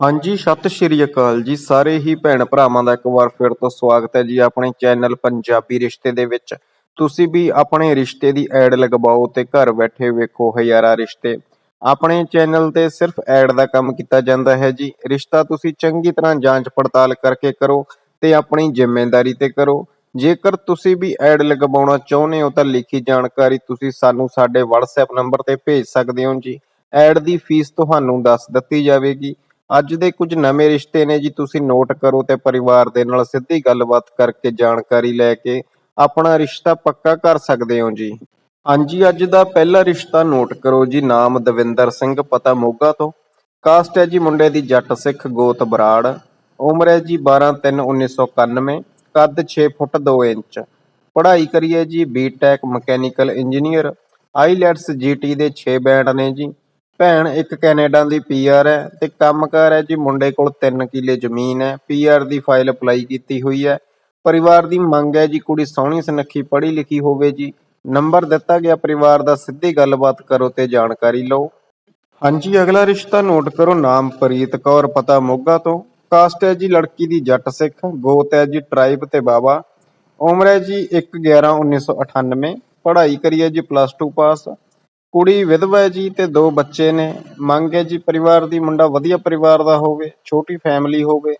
ਹਾਂਜੀ, ਸਤਿ ਸ਼੍ਰੀ ਅਕਾਲ ਜੀ ਸਾਰੇ ਹੀ ਭੈਣ ਭਰਾਵਾਂ ਦਾ ਇੱਕ ਵਾਰ ਫਿਰ ਤੋਂ ਸਵਾਗਤ ਹੈ ਜੀ ਆਪਣੇ ਚੈਨਲ ਪੰਜਾਬੀ ਰਿਸ਼ਤੇ ਦੇ ਵਿੱਚ। ਤੁਸੀਂ ਵੀ ਆਪਣੇ ਰਿਸ਼ਤੇ ਦੀ ਐਡ ਲਗਵਾਓ ਤੇ ਘਰ ਬੈਠੇ ਵੇਖੋ ਹਜ਼ਾਰਾਂ ਰਿਸ਼ਤੇ। ਆਪਣੇ ਚੈਨਲ ਤੇ ਸਿਰਫ ਐਡ ਦਾ ਕੰਮ ਕੀਤਾ ਜਾਂਦਾ ਹੈ ਜੀ। ਰਿਸ਼ਤਾ ਤੁਸੀਂ ਚੰਗੀ ਤਰ੍ਹਾਂ ਜਾਂਚ ਪੜਤਾਲ ਕਰਕੇ ਕਰੋ ਤੇ ਆਪਣੀ ਜ਼ਿੰਮੇਵਾਰੀ ਤੇ ਕਰੋ। ਜੇਕਰ ਤੁਸੀਂ ਵੀ ਐਡ ਲਗਵਾਉਣਾ ਚਾਹੁੰਦੇ ਹੋ ਤਾਂ ਲਿਖੀ ਜਾਣਕਾਰੀ ਤੁਸੀਂ ਸਾਨੂੰ ਸਾਡੇ WhatsApp ਨੰਬਰ ਤੇ ਭੇਜ ਸਕਦੇ ਹੋ ਜੀ। ਐਡ ਦੀ ਫੀਸ ਤੁਹਾਨੂੰ ਦੱਸ ਦਿੱਤੀ ਜਾਵੇਗੀ। ਅੱਜ ਦੇ ਕੁਝ ਨਵੇਂ ਰਿਸ਼ਤੇ ਨੇ ਜੀ, ਤੁਸੀਂ ਨੋਟ ਕਰੋ ਤੇ ਪਰਿਵਾਰ ਦੇ ਨਾਲ ਸਿੱਧੀ ਗੱਲਬਾਤ ਕਰਕੇ ਜਾਣਕਾਰੀ ਲੈ ਕੇ ਆਪਣਾ ਰਿਸ਼ਤਾ ਪੱਕਾ ਕਰ ਸਕਦੇ ਹੋ ਜੀ। ਹਾਂਜੀ, ਅੱਜ ਦਾ ਪਹਿਲਾ ਰਿਸ਼ਤਾ ਨੋਟ ਕਰੋ ਜੀ, ਨਾਮ ਦਵਿੰਦਰ ਸਿੰਘ, ਪਤਾ ਮੋਗਾ ਤੋਂ। ਕਾਸਟ ਹੈ ਜੀ ਮੁੰਡੇ ਦੀ ਜੱਟ ਸਿੱਖ ਗੋਤ ਬਰਾੜ। ਉਮਰ ਹੈ ਜੀ 12/3/1991 ਕੱਦ 6 ਫੁੱਟ 2 ਇੰਚ। ਪੜ੍ਹਾਈ ਕਰੀਏ ਜੀ BTech mechanical engineer IELTS GT ਦੇ 6 ਬੈਂਡ ਨੇ ਜੀ। ਭੈਣ ਇੱਕ ਕੈਨੇਡਾ ਦੀ ਪੀਆਰ ਹੈ ਤੇ ਕੰਮਕਾਰ ਹੈ ਜੀ ਮੁੰਡੇ ਕੋਲ 3 ਕਿੱਲੇ ਜ਼ਮੀਨ ਹੈ। ਪੀਆਰ ਦੀ ਫਾਈਲ ਅਪਲਾਈ ਕੀਤੀ ਹੋਈ ਹੈ। ਪਰਿਵਾਰ ਦੀ ਮੰਗ ਹੈ ਜੀ ਕੁੜੀ ਸੋਹਣੀ ਸੁਨੱਖੀ ਪੜ੍ਹੀ ਲਿਖੀ ਹੋਵੇ ਜੀ। ਨੰਬਰ ਦਿੱਤਾ ਗਿਆ ਪਰਿਵਾਰ ਦਾ ਸਿੱਧੀ ਗੱਲਬਾਤ ਕਰੋ ਤੇ ਜਾਣਕਾਰੀ ਲਓ। ਹਾਂਜੀ, ਅਗਲਾ ਰਿਸ਼ਤਾ ਨੋਟ ਕਰੋ। ਨਾਮ ਪ੍ਰੀਤ ਕੌਰ, ਪਤਾ ਮੋਗਾ ਤੋਂ। ਕਾਸਟ ਹੈ ਜੀ ਲੜਕੀ ਦੀ ਜੱਟ ਸਿੱਖ, ਗੋਤ ਹੈ ਜੀ ਟ੍ਰਾਈਬ ਤੇ ਬਾਬਾ ਉਮਰ ਹੈ ਜੀ 1/11/1998 ਪੜ੍ਹਾਈ ਕਰੀ ਹੈ ਜੀ ਪਲੱਸ 2 ਪਾਸ। ਕੁੜੀ ਵਿਧਵਾ ਹੈ ਜੀ ਤੇ ਦੋ ਬੱਚੇ ਨੇ। ਮੰਗ ਹੈ ਜੀ ਪਰਿਵਾਰ ਦੀ ਮੁੰਡਾ ਵਧੀਆ ਪਰਿਵਾਰ ਦਾ ਹੋਵੇ, ਛੋਟੀ ਫੈਮਿਲੀ ਹੋਵੇ।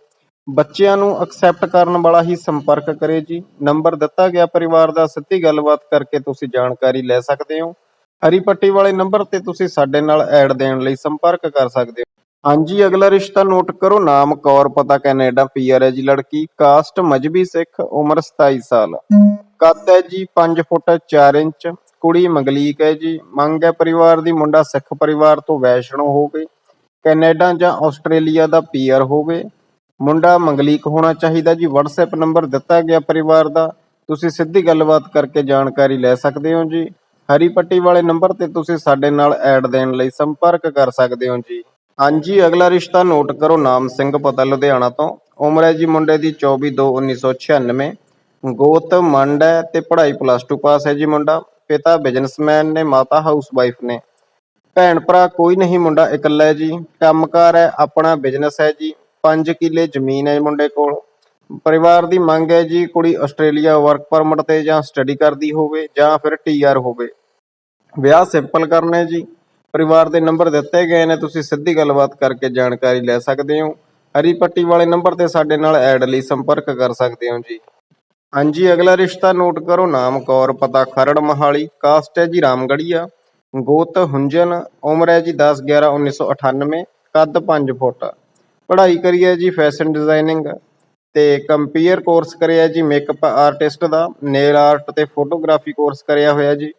ਬੱਚਿਆਂ ਨੂੰ ਐਕਸੈਪਟ ਕਰਨ ਵਾਲਾ ਹੀ ਸੰਪਰਕ ਕਰੇ ਜੀ। ਨੰਬਰ ਦਿੱਤਾ ਗਿਆ ਪਰਿਵਾਰ ਦਾ, ਸਿੱਧੀ ਗੱਲਬਾਤ ਕਰਕੇ ਤੁਸੀਂ ਜਾਣਕਾਰੀ ਲੈ ਸਕਦੇ ਹੋ। ਹਰੀ ਪੱਟੀ ਵਾਲੇ ਨੰਬਰ ਤੇ ਤੁਸੀਂ ਸਾਡੇ ਨਾਲ ਐਡ ਦੇਣ ਲਈ ਸੰਪਰਕ ਕਰ ਸਕਦੇ ਹੋ। ਹਾਂਜੀ, ਅਗਲਾ ਰਿਸ਼ਤਾ ਨੋਟ ਕਰੋ। ਨਾਮ ਕੌਰ, ਪਤਾ ਕੈਨੇਡਾ, ਪੀਆਰ ਹੈ ਜੀ। ਲੜਕੀ ਕਾਸਟ ਮਜਬੀ ਸਿੱਖ, ਉਮਰ 27 ਸਾਲ। ਕੱਦ ਹੈ ਜੀ 5 ਫੁੱਟ 4 ਇੰਚ। ਕੁੜੀ ਮੰਗਲੀਕ ਹੈ ਜੀ। ਮੰਗ ਹੈ ਪਰਿਵਾਰ ਦੀ ਮੁੰਡਾ ਸਿੱਖ ਪਰਿਵਾਰ ਤੋਂ ਵੈਸ਼ਨੋ ਹੋਵੇ। ਕੈਨੇਡਾ ਜਾਂ ਆਸਟ੍ਰੇਲੀਆ ਦਾ ਪੀਆਰ ਹੋਵੇ। ਮੁੰਡਾ ਮੰਗਲੀਕ ਹੋਣਾ ਚਾਹੀਦਾ ਜੀ। WhatsApp ਨੰਬਰ ਦਿੱਤਾ ਗਿਆ ਪਰਿਵਾਰ ਦਾ। ਤੁਸੀਂ ਸਿੱਧੀ ਗੱਲਬਾਤ ਕਰਕੇ ਜਾਣਕਾਰੀ ਲੈ ਸਕਦੇ ਹੋ ਜੀ। ਹਰੀ ਪੱਟੀ ਵਾਲੇ ਨੰਬਰ ਤੇ ਤੁਸੀਂ ਸਾਡੇ ਨਾਲ ਐਡ ਦੇਣ ਲਈ ਸੰਪਰਕ ਕਰ ਸਕਦੇ ਹੋ ਜੀ। ਹਾਂਜੀ, ਅਗਲਾ ਰਿਸ਼ਤਾ ਨੋਟ ਕਰੋ ਨਾਮ ਸਿੰਘ ਪਤਾ ਲੁਧਿਆਣਾ ਤੋਂ। ਉਮਰ ਹੈ ਜੀ ਮੁੰਡੇ ਦੀ 24/2/1996 ਗੋਤ ਮੰਡ ਹੈ ਤੇ ਪੜ੍ਹਾਈ ਪਲੱਸ 2 ਪਾਸ ਹੈ ਜੀ ਮੁੰਡਾ। ਪਿਤਾ ਬਿਜ਼ਨਸਮੈਨ ਨੇ, ਮਾਤਾ ਹਾਊਸਵਾਈਫ ਨੇ। ਭੈਣ ਭਰਾ ਕੋਈ ਨਹੀਂ ਮੁੰਡਾ ਇਕੱਲਾ ਹੈ ਜੀ। ਕੰਮਕਾਰ ਹੈ, ਆਪਣਾ ਬਿਜ਼ਨਸ ਹੈ ਜੀ। 5 ਕਿੱਲੇ ਜ਼ਮੀਨ ਹੈ ਮੁੰਡੇ ਕੋਲ। ਪਰਿਵਾਰ ਦੀ ਮੰਗ ਹੈ ਜੀ, ਕੁੜੀ ਆਸਟ੍ਰੇਲੀਆ ਵਰਕ ਪਰਮਿਟ ਤੇ ਜਾਂ ਸਟੱਡੀ ਕਰਦੀ ਹੋਵੇ ਜਾਂ ਫਿਰ ਟੀਆਰ ਹੋਵੇ। ਵਿਆਹ ਸਿੰਪਲ ਕਰਨਾ ਹੈ ਜੀ। ਪਰਿਵਾਰ ਦੇ ਨੰਬਰ ਦਿੱਤੇ ਗਏ ਨੇ, ਤੁਸੀਂ ਸਿੱਧੀ ਗੱਲਬਾਤ ਕਰਕੇ ਜਾਣਕਾਰੀ ਲੈ ਸਕਦੇ ਹੋ। ਹਰੀ ਪੱਟੀ ਵਾਲੇ ਨੰਬਰ ਤੇ ਸਾਡੇ ਨਾਲ ਐਡ ਲਈ ਸੰਪਰਕ ਕਰ ਸਕਦੇ ਹੋ ਜੀ। ਹਾਂਜੀ, ਅਗਲਾ ਰਿਸ਼ਤਾ ਨੋਟ ਕਰੋ। ਨਾਮ ਕੌਰ, ਪਤਾ ਖਰੜ ਮਹਾਲੀ, ਕਾਸਟ ਹੈ ਜੀ ਰਾਮਗੜੀਆ, ਗੋਤ ਹੁੰਜਨ, ਉਮਰ ਹੈ ਜੀ 10 11 1998 ਕੱਦ 5 ਫੁੱਟ। ਪੜ੍ਹਾਈ ਕਰੀ ਹੈ ਜੀ ਫੈਸ਼ਨ ਡਿਜ਼ਾਈਨਿੰਗ ਤੇ ਕੰਪੀਅਰ ਕੋਰਸ ਕਰਿਆ ਜੀ ਮੇਕਅਪ ਆਰਟਿਸਟ ਦਾ ਨੇਲ ਆਰਟ ਤੇ ਫੋਟੋਗ੍ਰਾਫੀ ਕੋਰਸ ਕਰਿਆ ਹੋਇਆ ਜੀ।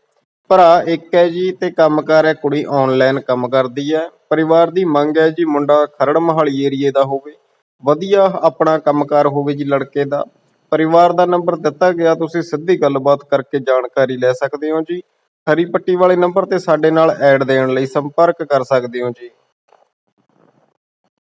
ਭਰਾ ਇੱਕ ਹੈ ਜੀ ਤੇ ਕੰਮਕਾਰ ਹੈ, ਕੁੜੀ ਆਨਲਾਈਨ ਕੰਮ ਕਰਦੀ ਹੈ। ਪਰਿਵਾਰ ਦੀ ਮੰਗ ਹੈ ਜੀ ਮੁੰਡਾ ਖਰੜ ਮਹਾਲੀ ਏਰੀਏ ਦਾ ਹੋਵੇ। ਵਧੀਆ ਆਪਣਾ ਕੰਮਕਾਰ ਹੋਵੇ ਜੀ ਲੜਕੇ ਦਾ। ਪਰਿਵਾਰ ਦਾ ਨੰਬਰ ਦਿੱਤਾ ਗਿਆ, ਤੁਸੀਂ ਸਿੱਧੀ ਗੱਲਬਾਤ ਕਰਕੇ ਜਾਣਕਾਰੀ ਲੈ ਸਕਦੇ ਹੋ ਜੀ। ਹਰੀ ਪੱਟੀ ਵਾਲੇ ਨੰਬਰ ਤੇ ਸਾਡੇ ਨਾਲ ਐਡ ਦੇਣ ਲਈ ਸੰਪਰਕ ਕਰ ਸਕਦੇ ਹੋ ਜੀ।